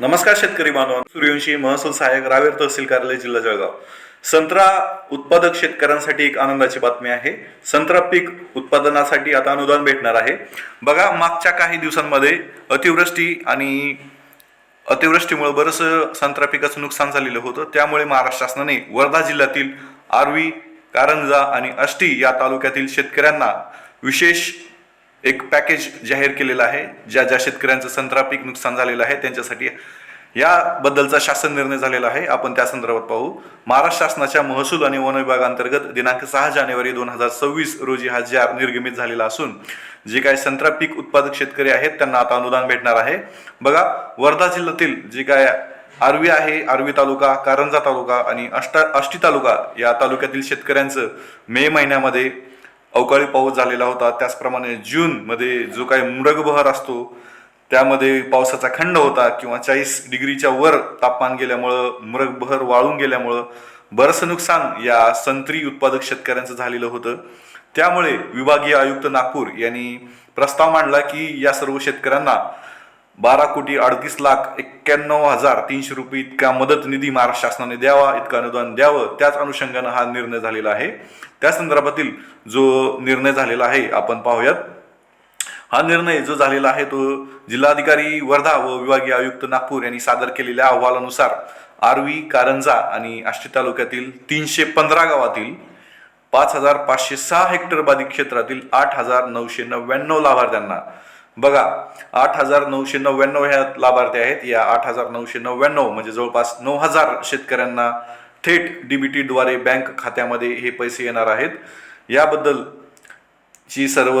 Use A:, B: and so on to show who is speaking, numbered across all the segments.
A: नमस्कार शेतकरी बांधव सूर्यवंशी महसूल सहाय्यक रावेर तहसील कार्यालय जिल्हा जळगाव. संत्रा उत्पादक शेतकऱ्यांसाठी एक आनंदाची बातमी आहे. संत्रा पीक उत्पादनासाठी आता अनुदान भेटणार आहे. बघा मागच्या काही दिवसांमध्ये अतिवृष्टी आणि अतिवृष्टीमुळे बरंचसं संत्रा पिकाचं नुकसान झालेलं होतं. त्यामुळे महाराष्ट्र शासनाने वर्धा जिल्ह्यातील आर्वी कारंजा आणि अष्टी या तालुक्यातील शेतकऱ्यांना विशेष एक पॅकेज जाहीर केलेलं आहे ज्या ज्या शेतकऱ्यांचं संत्रा पीक नुकसान झालेलं आहे त्यांच्यासाठी याबद्दलचा शासन निर्णय झालेला आहे. आपण त्या संदर्भात पाहू. महाराष्ट्र शासनाच्या महसूल आणि वन विभागांतर्गत दिनांक सहा जानेवारी दोन हजार सव्वीस रोजी हा जार निर्गमित झालेला असून जे काही संत्रा पीक उत्पादक शेतकरी आहेत त्यांना आता अनुदान भेटणार आहे. बघा वर्धा जिल्ह्यातील जे काय आर्वी आहे आर्वी तालुका कारंजा तालुका आणि अष्टा आष्टी तालुका या तालुक्यातील शेतकऱ्यांचं मे महिन्यामध्ये अवकाळी पाऊस झालेला होता. त्याचप्रमाणे जूनमध्ये जो काही मृगबहर असतो त्यामध्ये पावसाचा खंड होता किंवा चाळीस डिग्रीच्या वर तापमान गेल्यामुळं मृगबहर वाळून गेल्यामुळं बरंचसं नुकसान या संत्री उत्पादक शेतकऱ्यांचं झालेलं होतं. त्यामुळे विभागीय आयुक्त नागपूर यांनी प्रस्ताव मांडला की या सर्व शेतकऱ्यांना बारा कोटी अडतीस लाख एक्क्याण्णव हजार तीनशे रुपये इतका मदत निधी महाराष्ट्र शासनाने द्यावा इतकं अनुदान द्यावं त्याच अनुषंगानं हा निर्णय झालेला आहे. त्या संदर्भातील जो निर्णय झालेला आहे आपण पाहूयात. हा निर्णय जो झालेला आहे तो जिल्हाधिकारी वर्धा व विभागीय आयुक्त नागपूर यांनी सादर केलेल्या अहवालानुसार आर्वी कारंजा आणि आष्टी तालुक्यातील तीनशे पंधरा गावातील पाच हजार पाचशे सहा हेक्टर बाधित क्षेत्रातील आठ हजार नऊशे नव्याण्णव लाभार्थ्यांना बघा आठ हजार नऊशे नव्याण्णव ह्या लाभार्थी आहेत. या आठ हजार नऊशे नव्याण्णव म्हणजे जवळपास नऊ हजार शेतकऱ्यांना थेट डीबीटीद्वारे बँक खात्यामध्ये हे पैसे येणार आहेत. याबद्दल ची सर्व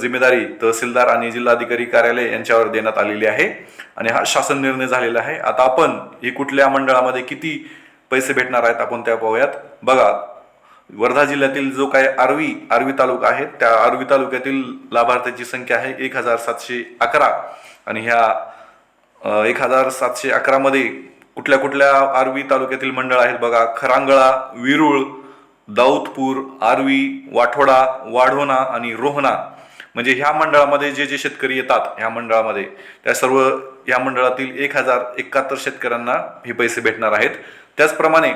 A: जिम्मेदारी तहसीलदार आणि जिल्हाधिकारी कार्यालय यांच्यावर देण्यात आलेली आहे आणि हा शासन निर्णय झालेला आहे. आता आपण ही कुठल्या मंडळामध्ये किती पैसे भेटणार आहेत आपण त्या पाहूयात. बघा वर्धा जिल्ह्यातील जो काही आर्वी आर्वी तालुका आहे त्या आर्वी तालुक्यातील लाभार्थ्यांची संख्या आहे एक हजार सातशे अकरा. आणि ह्या एक हजार सातशे अकरामध्ये कुठल्या कुठल्या आर्वी तालुक्यातील मंडळ आहेत बघा. खरांगळा विरुळ दाऊदपूर आर्वी वाठोडा वाढोणा आणि रोहणा. म्हणजे ह्या मंडळामध्ये जे जे शेतकरी येतात ह्या मंडळामध्ये त्या सर्व ह्या मंडळातील एक हजार एकाहत्तर शेतकऱ्यांना हे पैसे भेटणार आहेत. त्याचप्रमाणे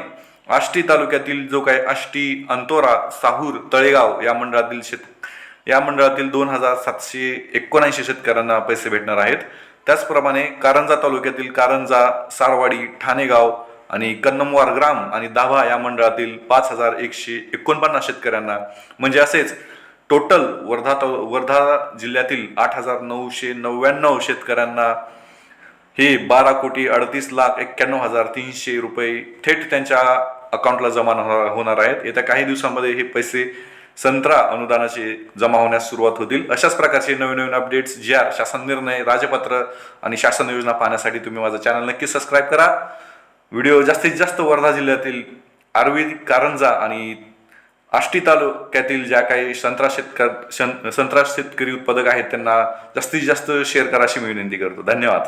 A: आष्टी तालुक्यातील जो काही आष्टी अंतोरा साहूर तळेगाव या मंडळातील शेत या मंडळातील दोन हजार सातशे एकोणऐंशी शेतकऱ्यांना पैसे भेटणार आहेत. त्याचप्रमाणे कारंजा तालुक्यातील कारंजा सारवाडी ठाणेगाव आणि कन्नमवार ग्राम आणि दाभा या मंडळातील पाच हजार एकशे एकोणपन्नास शेतकऱ्यांना म्हणजे असेच टोटल वर्धा तालु वर्धा जिल्ह्यातील आठ हजार नऊशे नव्याण्णव शेतकऱ्यांना हे बारा कोटी अडतीस लाख एक्क्याण्णव हजार तीनशे रुपये थेट त्यांच्या अकाउंटला जमा होणार होणार आहेत. येत्या काही दिवसांमध्ये हे पैसे संत्रा अनुदानाचे जमा होण्यास सुरुवात होतील. अशाच प्रकारचे नवीन नवीन अपडेट्स जे आर शासन निर्णय राजपत्र आणि शासन योजना पाहण्यासाठी तुम्ही माझं चॅनल नक्की सबस्क्राईब करा. व्हिडिओ जास्तीत जास्त वर्धा जिल्ह्यातील आर्वी कारंजा आणि आष्टी तालुक्यातील ज्या काही संत्रा शेतक संत्रा शेतकरी उत्पादक आहेत त्यांना जास्तीत जास्त शेअर करा अशी मी विनंती करतो. धन्यवाद.